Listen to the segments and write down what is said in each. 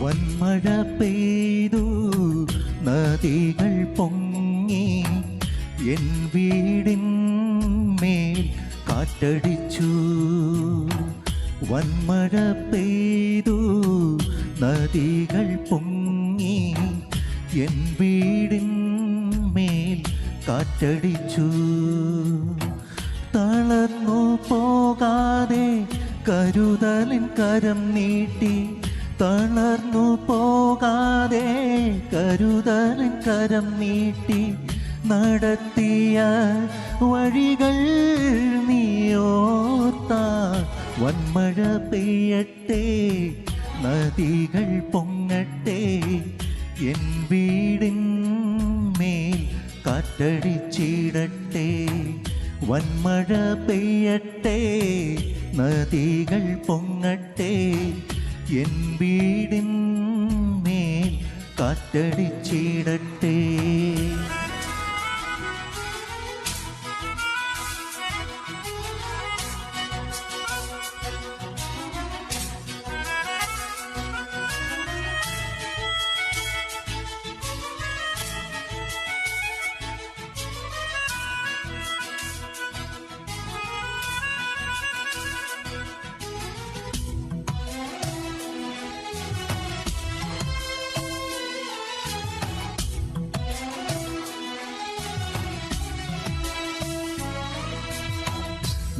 വന്മഴ പെയ്തു നദികൾ പൊങ്ങി. എൻ വീടിൻ മേൽ കാറ്റടിച്ചു. വന്മഴ പെയ്തു നദികൾ പൊങ്ങി. എൻ വീടിൻ മേൽ കാറ്റടിച്ചു. തളർന്നു പോകാതെ കരുതലിൻ കരം നീട്ടി. തളർന്നു പോകാതെ കരുതൽ കരം നീട്ടി നടത്തിയ വഴികൾ നീയോത്ത വന്മഴ പെയ്യട്ടെ നദികൾ പൊങ്ങട്ടെ എൻ വീടിൻ മേൽ കാറ്റടിച്ചിടട്ടെ. വന്മഴ പെയ്യട്ടെ നദികൾ പൊങ്ങട്ടെ എൻ വീടിൻ മേൽ കാറ്റടിച്ചിടട്ടെ.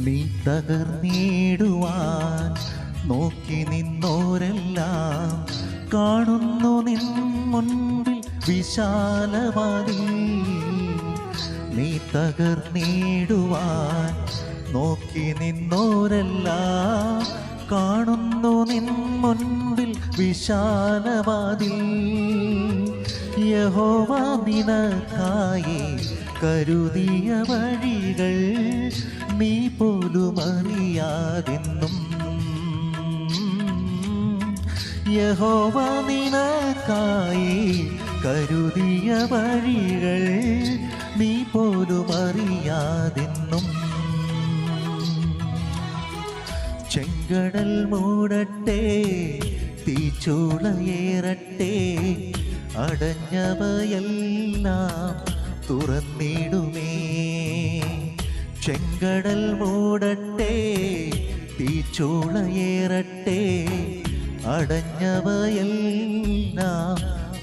നീ തകർന്നിടുവാൻ നോക്കി നിന്നോരെല്ലാം കാണുന്നു നിൻ മുൻപിൽ വിശാലവാദി നീ തകർന്നിടുവാൻ നോക്കി നിന്നോരെല്ലാം കാണുന്നു നിൻ മുൻപിൽ വിശാലവാദി യഹോവ നിനക്കായി കരുതിയ വഴികൾ നീ പോലും അറിയാതെന്നും. യഹോവ നിനക്കായി കരുതിയ വഴികൾ നീ പോലും അറിയാതെന്നും. ചെങ്കടൽ മൂടട്ടെ തീച്ചൂളയേറട്ടെ അടഞ്ഞവയെല്ലാം തുറന്നിടുമേ. ചെങ്കടൽ മൂടട്ടെ തീച്ചൂളയേറട്ടെ അടഞ്ഞവയെല്ലാം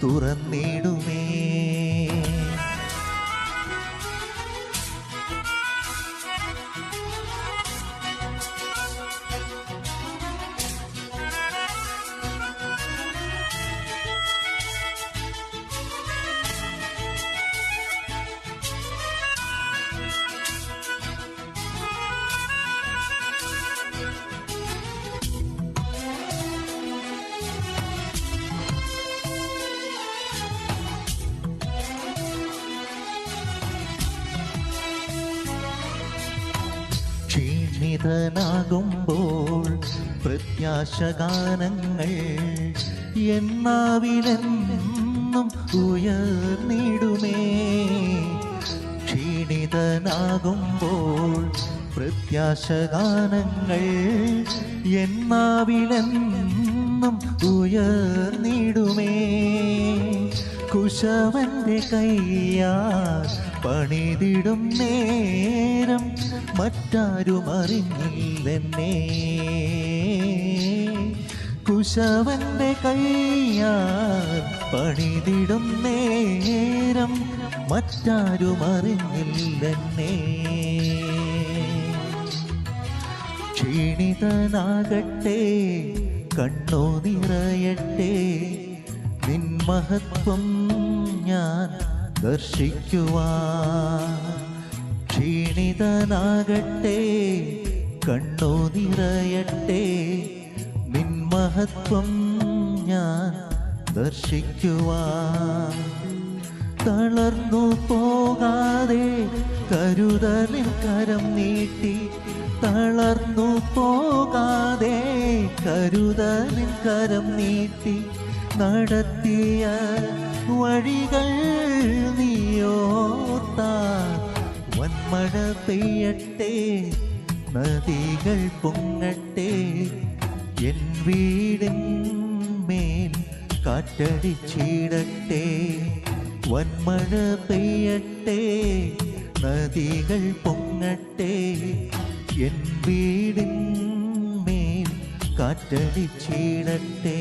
തുറന്നിടുമേ. ക്ഷീണിതനാകുമ്പോൾ പ്രത്യാശഗാനങ്ങൾ എന്നാവിലെന്നും ഉയർന്നിടുമേ. ക്ഷീണിതനാകുമ്പോൾ പ്രത്യാശഗാനങ്ങൾ എന്നാവിലെന്നും ഉയർന്നിടുമേ. കുശവന്റെ കയ്യാ പണിതിടും നേരം മറ്റാരും അറിഞ്ഞില്ലെന്നേ കുശവന്റെ കയ്യാ പണിതിടും നേരം മറ്റാരും അറിഞ്ഞില്ലെന്നേ ക്ഷീണിതനാകട്ടെ കണ്ണോ നിറയട്ടെ മഹത്വം ഞാൻ ദർശിക്കുവാൻ ക്ഷീണിതനാകട്ടെ കണ്ണോ നിറയട്ടെ നിൻ മഹത്വം ഞാൻ ദർശിക്കുവാൻ. തളർന്നു പോകാതെ കരുതലിൽ കരം നീട്ടി തളർന്നു പോകാതെ കരുതലിൽ കരം നീട്ടി നടത്തിയ വഴികൾ നീയോത്ത വന്മഴ പെയ്യട്ടെ നദികൾ പൊങ്ങട്ടെ. എൻ വീടിൻ മേൽ കാറ്റടിച്ചിടട്ടെ. വന്മഴ പെയ്യട്ടെ നദികൾ പൊങ്ങട്ടെ. എൻ വീടിൻ മേൽ കാറ്റടിച്ചിടട്ടെ.